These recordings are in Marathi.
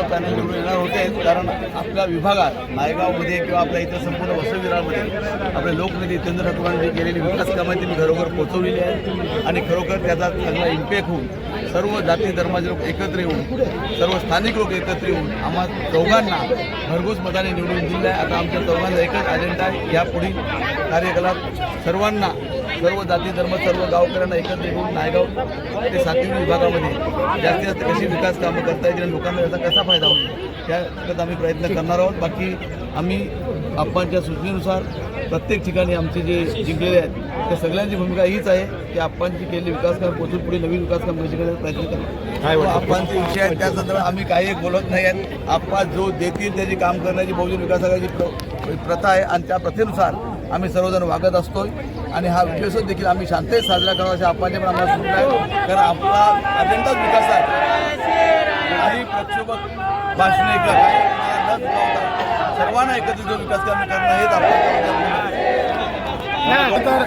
संपूर्ण पॅनल निवडून येणार होते आहेत कारण आपल्या विभागात नायगावमध्ये किंवा आपल्या इथं संपूर्ण वसविरामध्ये आपले लोकनेते जितेंद्र ठाकूरांनी केलेली विकास कामांची मी घरोघर पोहोचवलेली आहे आणि खरोखर त्याचा चांगला इम्पॅक्ट होऊन सर्व जाती धर्माचे लोक एकत्र येऊन सर्व स्थानिक लोक एकत्र येऊन आम्हा चौघांना भरघोस मताने निवडून दिलं आहे. आता आमच्या चौघांचा एकच अजेंडा आहे. यापुढील कार्यकलाप सर्वांना सर्व जाती धर्म सर्व गावकऱ्यांना एकत्र येऊन नायगाव ते सातवी विभागामध्ये जास्तीत जास्त कशी विकास कामं करता येतील आणि लोकांना त्याचा कसा फायदा होईल त्याकरता आम्ही प्रयत्न करणार आहोत. बाकी आम्ही आप्पांच्या सूचनेनुसार प्रत्येक ठिकाणी आमचे जे जिंकलेले आहेत त्या सगळ्यांची भूमिका हीच आहे की आप्पांची केलेली विकास काम पोचून पुढे नवीन विकास काम कशी करण्याचा प्रयत्न करणार. आप्पांचे विषय आहेत त्या संदर्भात आम्ही काही बोलत नाही आहेत. आप्पा जो देतील त्याची काम करण्याची बहुजन विकास आघाडीची प्र- प्रथा आहे आणि त्या प्रथेनुसार आम्ही सर्वजण वागत असतोय. आणि हा विजयोत्सव देखील आम्ही शांततेत साजरा करावा अशा आप्पांनी पण आम्हाला सूचना आहे कारण आपला अजंताच विकास आहे. काही प्रक्षोभक भाषणे सर्वांना एकत्रित विकास कामे करणं हेच आपलं तर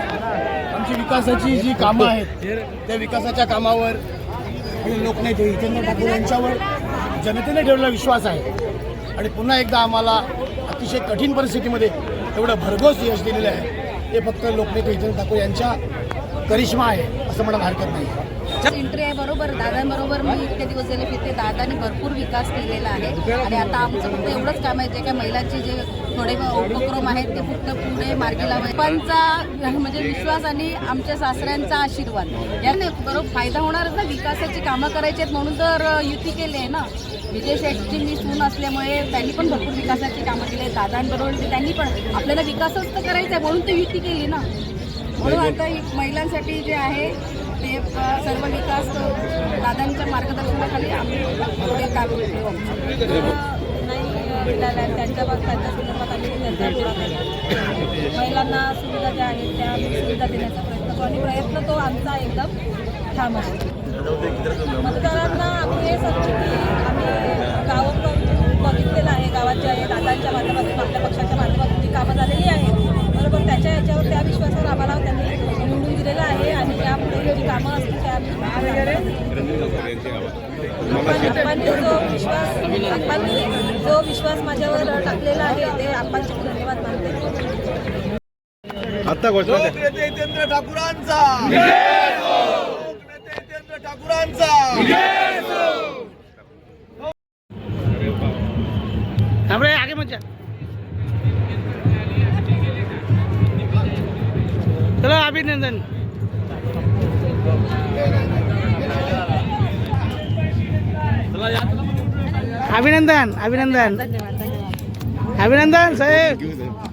आमची विकासाची जी कामं आहेत त्या विकासाच्या कामावर लोकनेते हितेंद्र ठाकूर यांच्यावर जनतेने ठेवलेला विश्वास आहे. आणि पुन्हा एकदा आम्हाला अतिशय कठीण परिस्थितीमध्ये एवढं भरघोस यश दिलेलं आहे. ते फक्त लोकनेते जितेंद्र ठाकूर यांच्या करिश्मा आहे असं म्हणायला हरकत नाही. एंट्री आहे बरोबर दादांबरोबर मी इतके दिवस झाले फिरते दादाने भरपूर विकास केलेला आहे. आणि आता आमचं फक्त एवढंच काम आहे जे काय महिलांचे जे थोडे उपक्रम आहेत ते फक्त पुढे मार्गी लावायचे पंचा म्हणजे विश्वास आणि आमच्या सासऱ्यांचा आशीर्वाद. याने बरोबर फायदा होणारच ना विकासाची कामं करायची आहेत म्हणून तर युती केली आहे ना. विजय शेट्टी मी सून असल्यामुळे त्यांनी पण भरपूर विकासाची कामं केली आहेत. दादांबरोबर ते त्यांनी पण आपल्याला विकासच तर करायचा आहे म्हणून तर युती केली ना. म्हणून आता महिलांसाठी जे आहे ते सर्व विकास दादांच्या मार्गदर्शनाखाली आम्ही पुढे काम करू नाही मिळाल्या आहेत त्यांच्या बाब त्यांच्या संदर्भात आम्ही चर्चा महिलांना सुविधा ज्या आहेत त्या आम्ही सुविधा देण्याचा प्रयत्न करू. आणि प्रयत्न तो आमचा एकदम ठाम आहे. मतदारांना आम्ही हे सांगतो की आम्ही गावं बघितलेलं आहे गावात जे आहे दादांच्या माध्यमातून आपल्या पक्षाच्या माध्यमातून जी कामं झालेली आहेत बरोबर त्याच्या याच्यावर त्या विश्वासावर आम्हाला त्यांनी निवडून दिलेलं आहे आणि यापुढे जी कामं असतील त्या आम्ही आप्पांनी जो विश्वास आप्पांनी जो विश्वास माझ्यावर टाकलेला आहे ते आप्पांचे धन्यवाद मानते आता घोषणा. लोकनेते जितेंद्र ठाकूरांचा. लोकनेते जितेंद्र ठाकूरांचा. थांबरे आगे म्हणजे चला अभिनंदन. अभिनंदन अभिनंदन। अभिनंदन साहेब साहेब